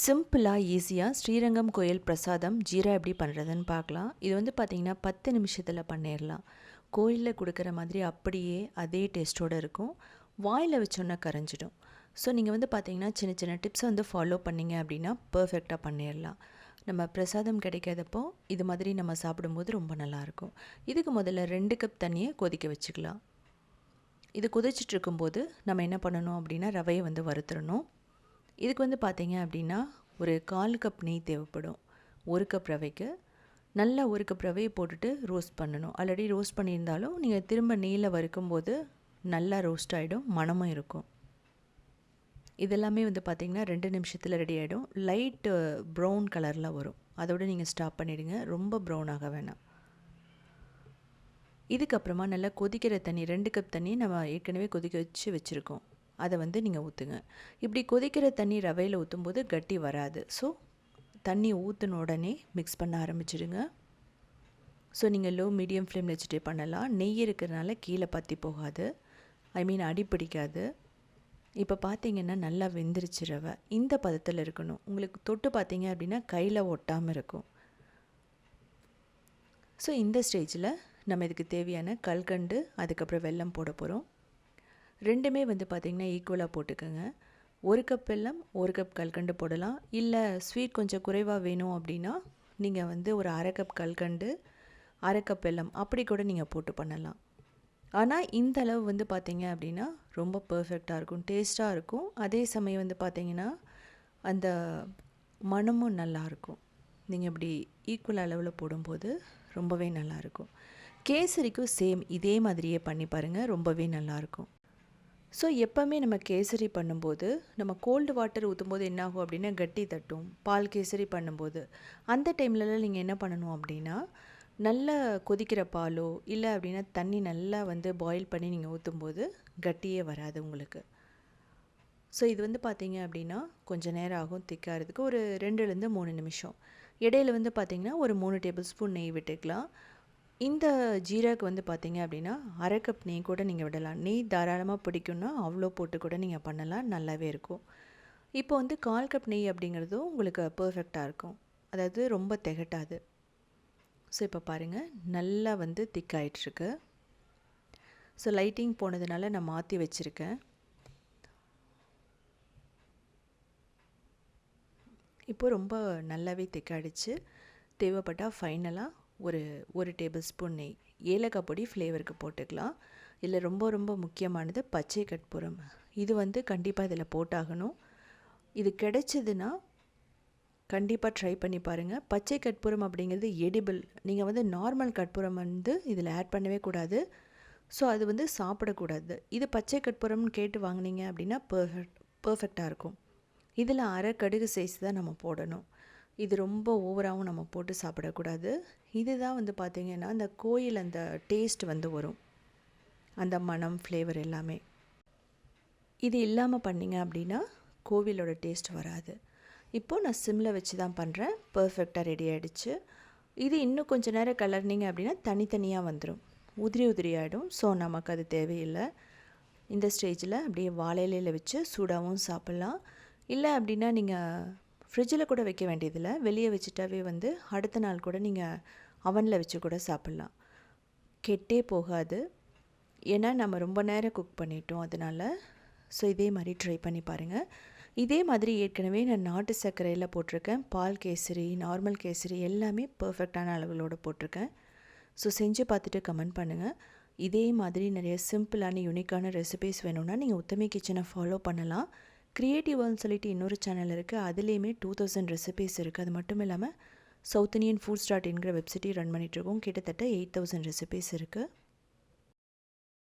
சிம்பிளாக ஈஸியாக ஸ்ரீரங்கம் கோயில் பிரசாதம் ஜீரா எப்படி பண்ணுறதுன்னு பார்க்கலாம். இது வந்து பார்த்திங்கன்னா பத்து நிமிஷத்தில் பண்ணிடலாம் கோயிலில் கொடுக்குற மாதிரி அப்படியே அதே டேஸ்ட்டோடு இருக்கும். வாயில் வச்சோன்னே கரைஞ்சிடும். ஸோ நீங்கள் வந்து பார்த்தீங்கன்னா சின்ன சின்ன டிப்ஸை வந்து ஃபாலோ பண்ணிங்க அப்படின்னா பர்ஃபெக்டாக பண்ணிடலாம் நம்ம பிரசாதம் கிடைக்காதப்போ இது மாதிரி நம்ம சாப்பிடும்போது ரொம்ப நல்லாயிருக்கும். இதுக்கு முதல்ல ரெண்டு கப் தண்ணியை கொதிக்க வச்சுக்கலாம். இது கொதிச்சிட்ருக்கும்போது நம்ம என்ன பண்ணணும் அப்படின்னா ரவையை வந்து வறுத்துடணும். இதுக்கு வந்து பார்த்தீங்க அப்படின்னா ஒரு கால் கப் நெய் தேவைப்படும். ஒரு கப் ரவைக்கு. நல்லா ஒரு கப் ரவையை போட்டுட்டு ரோஸ்ட் பண்ணணும். ஆல்ரெடி ரோஸ்ட் பண்ணியிருந்தாலும் நீங்கள் திரும்ப நெய்யில் வறுக்கும்போது நல்லா ரோஸ்ட் ஆகிடும் மணமும் இருக்கும். இதெல்லாமே வந்து பார்த்திங்கன்னா ரெண்டு நிமிஷத்தில் ரெடி ஆகிடும் லைட் ப்ரௌன் கலரில் வரும். அதோடு நீங்கள் ஸ்டாப் பண்ணிவிடுங்க ரொம்ப ப்ரௌன் ஆக வேணாம். இதுக்கப்புறமா நல்லா கொதிக்கிற தண்ணி ரெண்டு கப் தண்ணி நம்ம ஏற்கனவே கொதிக்க வச்சு வச்சுருக்கோம். அதை வந்து நீங்கள் ஊற்றுங்க இப்படி கொதிக்கிற தண்ணி ரவையில் ஊற்றும்போது கட்டி வராது. ஸோ தண்ணி ஊற்றின உடனே மிக்ஸ் பண்ண ஆரம்பிச்சிடுங்க. ஸோ நீங்கள் லோ மீடியம் ஃப்ளேம் வச்சுட்டே பண்ணலாம். நெய் இருக்கிறதுனால கீழே பற்றி போகாது. ஐ மீன் அடி பிடிக்காது. இப்போ பார்த்தீங்கன்னா நல்லா வெந்துருச்சு ரவை. இந்த பதத்தில் இருக்கணும். உங்களுக்கு தொட்டு பார்த்தீங்க அப்படின்னா கையில் ஒட்டாமல் இருக்கும். ஸோ இந்த ஸ்டேஜில் நம்ம இதுக்கு தேவையான கல்கண்டு அதுக்கப்புறம் வெல்லம் போட போகிறோம் ரெண்டுமே வந்து பார்த்திங்கன்னா ஈக்குவலாக போட்டுக்கோங்க. ஒரு கப் வெல்லம் ஒரு கப் கல்கண்டு போடலாம். இல்லை ஸ்வீட் கொஞ்சம் குறைவாக வேணும் அப்படின்னா நீங்கள் வந்து ஒரு அரை கப் கல்கண்டு அரை கப் வெல்லம் அப்படி கூட நீங்கள் போட்டு பண்ணலாம். ஆனால் இந்த அளவு வந்து பார்த்திங்க அப்படின்னா ரொம்ப பர்ஃபெக்டாக இருக்கும் டேஸ்ட்டாக இருக்கும். அதே சமயம் வந்து பார்த்திங்கன்னா அந்த மனமும் நல்லாயிருக்கும் நீங்கள் இப்படி ஈக்குவல் அளவில் போடும்போது ரொம்பவே நல்லாயிருக்கும் கேசரிக்கும் சேம் இதே மாதிரியே பண்ணி பாருங்கள் ரொம்பவே நல்லாயிருக்கும் ஸோ எப்போவுமே நம்ம கேசரி பண்ணும்போது நம்ம கோல்டு வாட்டர் ஊற்றும்போது என்னாகும் அப்படின்னா கட்டி தட்டும். பால் கேசரி பண்ணும்போது. அந்த டைம்லலாம் நீங்கள் என்ன பண்ணணும் அப்படின்னா நல்லா கொதிக்கிற பாலோ இல்லை அப்படின்னா தண்ணி நல்லா வந்து பாயில் பண்ணி நீங்கள் ஊற்றும்போது கட்டியே வராது உங்களுக்கு. ஸோ இது வந்து பார்த்திங்க அப்படின்னா கொஞ்சம் நேரம் ஆகும் திக்காகிறதுக்கு ஒரு ரெண்டுலேருந்து மூணு நிமிஷம். இடையில வந்து பார்த்திங்கன்னா ஒரு மூணு டேபிள் ஸ்பூன் நெய் விட்டுக்கலாம். இந்த ஜீராக்கு வந்து பார்த்தீங்க அப்படின்னா அரை கப் நெய் கூட நீங்கள் விடலாம். நெய் தாராளமாக பிடிக்கும்னா அவ்வளோ போட்டு கூட நீங்கள் பண்ணலாம். நல்லாவே இருக்கும். இப்போ வந்து கால் கப் நெய் அப்படிங்கிறதும் உங்களுக்கு பர்ஃபெக்டாக இருக்கும். அதாவது ரொம்ப திகட்டாது. ஸோ இப்போ பாருங்கள் நல்லா வந்து திக் ஆகிட்டுருக்கு ஸோ லைட்டிங் போனதுனால நான் மாற்றி வச்சுருக்கேன். இப்போ ரொம்ப நல்லாவே திக்காயிடுச்சு. தேவைப்பட்டால் ஃபைனலாக ஒரு ஒரு டேபிள் ஸ்பூன் நெய். ஏலக்காய் பொடி ஃப்ளேவருக்கு போட்டுக்கலாம். இல்லை ரொம்ப ரொம்ப முக்கியமானது பச்சை கற்பூரம். இது வந்து கண்டிப்பாக இதில் போட்டாகணும். இது கிடைச்சதுன்னா கண்டிப்பாக ட்ரை பண்ணி பாருங்கள் பச்சை கற்பூரம் அப்படிங்கிறது எடிபிள் நீங்கள் வந்து நார்மல் கற்பூரம் வந்து இதில் ஆட் பண்ணவே கூடாது. ஸோ அது வந்து சாப்பிடக்கூடாது. இது பச்சை கற்பூரம்னு கேட்டு வாங்கினீங்க அப்படின்னா பர்ஃபெக்ட் பர்ஃபெக்டாக இருக்கும். இதில் அரை கடுகு சைஸ் தான் நம்ம போடணும். இது ரொம்ப ஓவராகவும் நம்ம போட்டு சாப்பிடக்கூடாது. இதுதான் வந்து பார்த்திங்கன்னா அந்த கோயில் அந்த டேஸ்ட் வந்து வரும். அந்த மனம் ஃப்ளேவர் எல்லாமே. இது இல்லாமல் பண்ணிங்க அப்படின்னா கோவிலோட டேஸ்ட் வராது. இப்போது நான் சிம்மில் வச்சு தான் பண்ணுறேன் பர்ஃபெக்டாக ரெடி ஆகிடுச்சு இது இன்னும் கொஞ்சம் நேரம் கலர்னிங்க அப்படின்னா தனித்தனியாக வந்துடும் உதிரி உதிரி ஆகிடும் ஸோ நமக்கு அது தேவையில்லை. இந்த ஸ்டேஜில் அப்படியே வாழையிலையில் வச்சு சூடாகவும் சாப்பிட்லாம். இல்லை அப்படின்னா நீங்கள் ஃப்ரிட்ஜில் கூட வைக்க வேண்டியதில்லை. வெளியே வச்சுட்டாவே வந்து அடுத்த நாள் கூட நீங்கள் அவனில் வச்சு கூட சாப்பிட்லாம். கெட்டே போகாது. ஏன்னா நம்ம ரொம்ப நேரம் குக் பண்ணிட்டோம் அதனால். ஸோ இதே மாதிரி ட்ரை பண்ணி பாருங்கள் இதே மாதிரி ஏற்கனவே நான் நாட்டு சர்க்கரையில் போட்டிருக்கேன். பால் கேசரி நார்மல் கேசரி எல்லாமே பர்ஃபெக்டான அளவுகளோடு போட்டிருக்கேன். ஸோ செஞ்சு பார்த்துட்டு கமெண்ட் பண்ணுங்கள் இதே மாதிரி நிறைய சிம்பிளான யூனிக்கான ரெசிபீஸ் வேணும்னா நீங்கள் உத்தமி கிச்சனை ஃபாலோ பண்ணலாம். க்ரியேட்டிவ்னு சொல்லிட்டு இன்னொரு சேனல் இருக்குது அதுலேயுமே டூ தௌசண்ட் ரெசிபீஸ் இருக்குது அது மட்டும் இல்லாமல் சவுத் இண்டியன் ஃபுட் டாட் என்கிற வெப்சைட்டையும் ரன் பண்ணிகிட்ருக்கோம் கிட்டத்தட்ட எயிட் தௌசண்ட் ரெசிபீஸ் இருக்குது